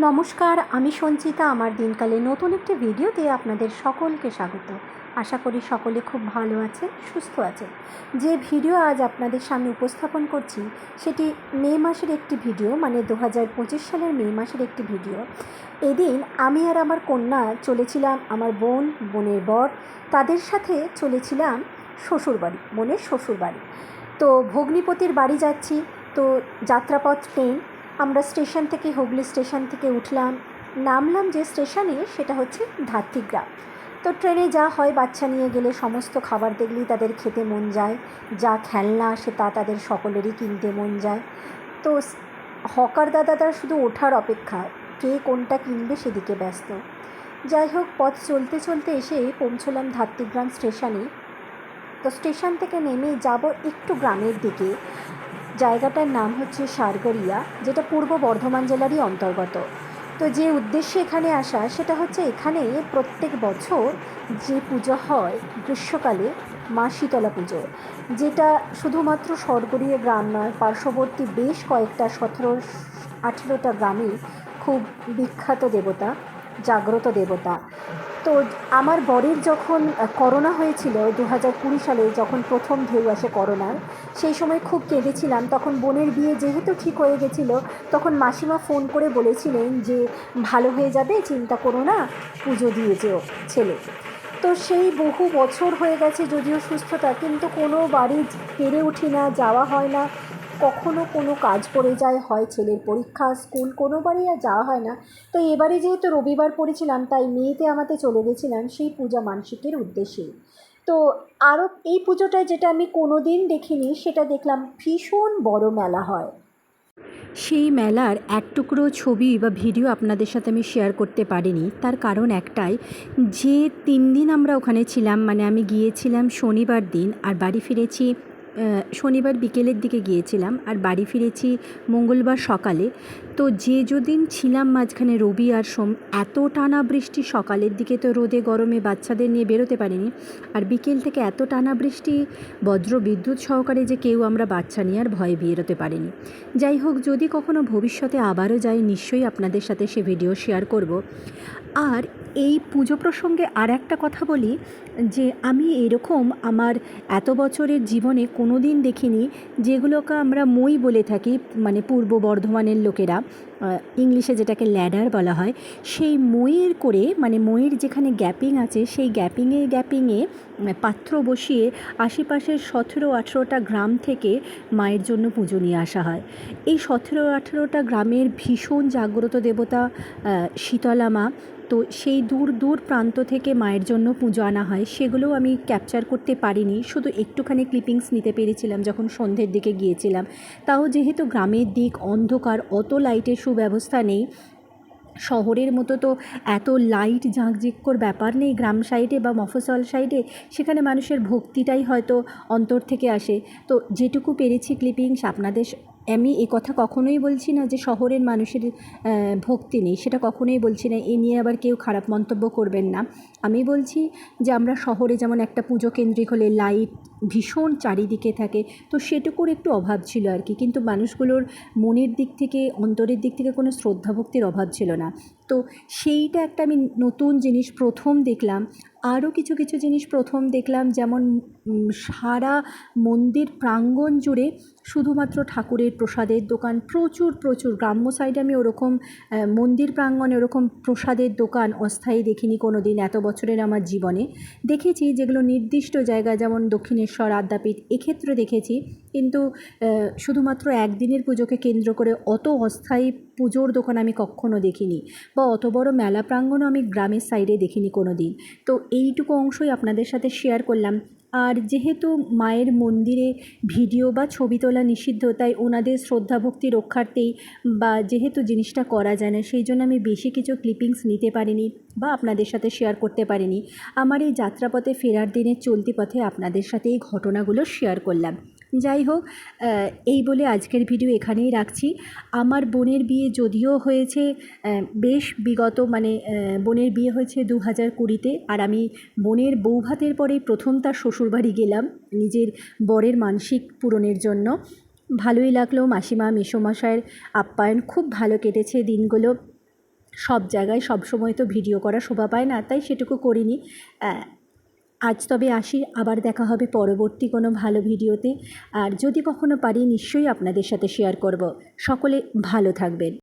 নমস্কার, আমি সঞ্চিতা। আমার দিনকালে নতুন একটি ভিডিওতে আপনাদের সকলকে স্বাগত। আশা করি সকলে খুব ভালো আছে, সুস্থ আছে। যে ভিডিও আজ আপনাদের সামনে উপস্থাপন করছি, সেটি মে মাসের একটি ভিডিও মানে দু হাজার পঁচিশ সালের মে মাসের একটি ভিডিও। এদিন আমি আর আমার কন্যা চলেছিলাম আমার বোন, বোনের বর, তাদের সাথে চলেছিলাম শ্বশুরবাড়ি, বোনের শ্বশুরবাড়ি। তো ভগ্নিপতির বাড়ি যাচ্ছি, তো যাত্রাপথ ট্রেন আমরা স্টেশন থেকে হুগলি স্টেশন থেকে উঠলাম। নামলাম যে স্টেশনে, সেটা হচ্ছে ধাত্রিগ্রাম তো ট্রেনে যা হয়, বাচ্চা নিয়ে গেলে সমস্ত খাবার দেখলেই তাদের খেতে মন যায়। যা খেলনা আসে তা তাদের সকলেরই কিনতে মন যায়। তো হকার দাদারা শুধু ওঠার অপেক্ষা, কে কোনটা কিনবে সেদিকে ব্যস্ত। যাই হোক, পথ চলতে চলতে এসে পৌঁছলাম ধাত্রিগ্রাম স্টেশনে। তো স্টেশন থেকে নেমে যাব একটু গ্রামের দিকে। জায়গাটার নাম হচ্ছে সারগড়িয়া, যেটা পূর্ব বর্ধমান জেলারই অন্তর্গত। তো যে উদ্দেশ্যে এখানে আসা, সেটা হচ্ছে এখানে প্রত্যেক বছর যে পুজো হয়, গ্রীষ্মকালে মা শীতলা পুজো। যেটা শুধুমাত্র সরগড়িয়া গ্রাম নয়, পার্শ্ববর্তী বেশ কয়েকটা সতেরো, আঠেরোটা গ্রামে খুব বিখ্যাত দেবতা, জাগ্রত দেবতা। তো আমার বরের যখন করোনা হয়েছিল দু হাজার কুড়ি সালে, যখন প্রথম ঢেউ আসে করোনার, সেই সময় খুব কেঁদেছিলাম। তখন বোনের বিয়ে যেহেতু ঠিক হয়ে গেছিল, তখন মাসিমা ফোন করে বলেছিলেন যে, ভালো হয়ে যাবে, চিন্তা করো না, পুজো দিয়ে যেও ছেলে। তো সেই বহু বছর হয়ে গেছে যদিও সুস্থতা, কিন্তু কোনো বাড়ি পেরে উঠি না, যাওয়া হয় না। কখনো কোনো কাজ পড়ে যায়, হয় ছেলের পরীক্ষা, স্কুল কোনোবারই আর যাওয়া হয় না। তো এবারে যেহেতু রবিবার পড়েছিলাম, তাই মেয়েতে আমাতে চলে গেছিলাম সেই পূজা মানসিকের উদ্দেশ্যে। তো আরও এই পুজোটায় যেটা আমি কোনো দিন দেখিনি, সেটা দেখলাম ভীষণ বড় মেলা হয়। সেই মেলার এক টুকরো ছবি বা ভিডিও আপনাদের সাথে আমি শেয়ার করতে পারিনি। তার কারণ একটাই, যে তিন দিন আমরা ওখানে ছিলাম মানে আমি গিয়েছিলাম শনিবার দিন আর বাড়ি ফিরেছি শনিবার বিকেলের দিকে গিয়েছিলাম আর বাড়ি ফিরেছি মঙ্গলবার সকালে। তো যে যদিন ছিলাম মাঝখানে রবি আর সোম, এত টানা বৃষ্টি, সকালের দিকে তো রোদে গরমে বাচ্চাদের নিয়ে বেরোতে পারিনি। আর বিকেল থেকে এত টানা বৃষ্টি বজ্র বিদ্যুৎ সহকারে যে কেউ আমরা বাচ্চা নিয়ে আর ভয়ে বেরোতে পারিনি। যাই হোক, যদি কখনো ভবিষ্যতে আবারও যাই, নিশ্চয়ই আপনাদের সাথে সে ভিডিও শেয়ার করব। আর এই পুজো প্রসঙ্গে আর একটা কথা বলি, যে আমি এরকম আমার এত বছরের জীবনে কোনো দিন দেখিনি যেগুলোকে আমরা মই বলে থাকি মানে পূর্ব বর্ধমানের লোকেরা ইংলিশে যেটাকে ল্যাডার বলা হয় সেই মইয়ের করে মানে মইয়ের যেখানে গ্যাপিং আছে সেই গ্যাপিংয়ে গ্যাপিংয়ে পাত্র বসিয়ে আশেপাশের সতেরো আঠেরোটা গ্রাম থেকে মায়ের জন্য পুজো নিয়ে আসা হয়। এই সতেরো আঠেরোটা গ্রামের ভীষণ জাগ্রত দেবতা আহ, শীতলা মা তো সেই দূর দূর প্রান্ত থেকে মায়ের জন্য পুজো আনা হয় সেগুলো আমি ক্যাপচার করতে পারিনি। শুধু একটুখানি ক্লিপিংস নিতে পেরেছিলাম যখন সন্ধ্যের দিকে গিয়েছিলাম। তাও যেহেতু গ্রামের দিক অন্ধকার, অত লাইটের সুব্যবস্থা নেই শহরের মতো তো এত লাইট ঝাঁকঝিক্কর ব্যাপার নেই গ্রাম সাইডে বা মফসল সাইডে সেখানে মানুষের ভক্তিটাই হয়তো অন্তর থেকে আসে। তো যেটুকু পেরেছি ক্লিপিংস আপনাদের আমি এ কথা কখনোই বলছি না যে শহরের মানুষের ভক্তি নেই। সেটা কখনোই বলছি না। এ নিয়ে আবার কেউ খারাপ মন্তব্য করবেন না। আমি বলছি যে আমরা শহরে যেমন একটা পুজো কেন্দ্রিক হলে লাইট ভীষণ চারিদিকে থাকে। তো সেটুকুর একটু অভাব ছিল আর কি। কিন্তু মানুষগুলোর মনের দিক থেকে, অন্তরের দিক থেকে কোনো শ্রদ্ধাভক্তির অভাব ছিল না। তো সেইটা একটা আমি নতুন জিনিস প্রথম দেখলাম। আরও কিছু কিছু জিনিস প্রথম দেখলাম, যেমন সারা মন্দির প্রাঙ্গণ জুড়ে শুধুমাত্র ঠাকুরের প্রসাদের দোকান, প্রচুর প্রচুর। গ্রাম্য সাইডে আমি ওরকম মন্দির প্রাঙ্গণে ওরকম প্রসাদের দোকান অস্থায়ী দেখিনি কোনো দিন এত বছরের আমার জীবনে। দেখেছি যেগুলো নির্দিষ্ট জায়গা যেমন দক্ষিণেশ্বর, আদ্যাপীঠ, এক্ষেত্রে দেখেছি। কিন্তু শুধুমাত্র একদিনের পুজোকে কেন্দ্র করে অত অস্থায়ী পুজোর দোকান আমি কখনো দেখিনি বা অত বড় মেলা প্রাঙ্গণও আমি গ্রামের সাইডে দেখিনি কোনো দিন তো এইটুকু অংশই আপনাদের সাথে শেয়ার করলাম। আর যেহেতু মায়ের মন্দিরে ভিডিও বা ছবি তোলা নিষিদ্ধ, তাই ওনাদের শ্রদ্ধাভক্তি রক্ষার্থেই বা যেহেতু জিনিসটা করা যায় না, সেই জন্য আমি বেশি কিছু ক্লিপিংস নিতে পারিনি বা আপনাদের সাথে শেয়ার করতে পারিনি। আমার এই যাত্রাপথে ফেরার দিনের চলতি পথে আপনাদের সাথে এই ঘটনাগুলো শেয়ার করলাম। যাই হোক এই বলে আজকের ভিডিও এখানেই রাখছি। আমার বোনের বিয়ে যদিও হয়েছে বেশ বিগত মানে বোনের বিয়ে হয়েছে দু হাজার কুড়িতে আর আমি বোনের বৌভাতের পরে প্রথম তার শ্বশুরবাড়ি গেলাম নিজের বরের মানসিক পূরণের জন্য। ভালোই লাগল মাসিমা, মেসোমশাইয়ের আপ্যায়ন খুব ভালো কেটেছে দিনগুলো। সব জায়গায় সব সময় তো ভিডিও করা শোভা পায় না, তাই সেটুকু করিনি। আজ তবে আসি, আবার দেখা হবে পরবর্তী কোনো ভালো ভিডিওতে। আর যদি কখনো পারি, নিশ্চয়ই আপনাদের সাথে শেয়ার করব। সকলে ভালো থাকবেন।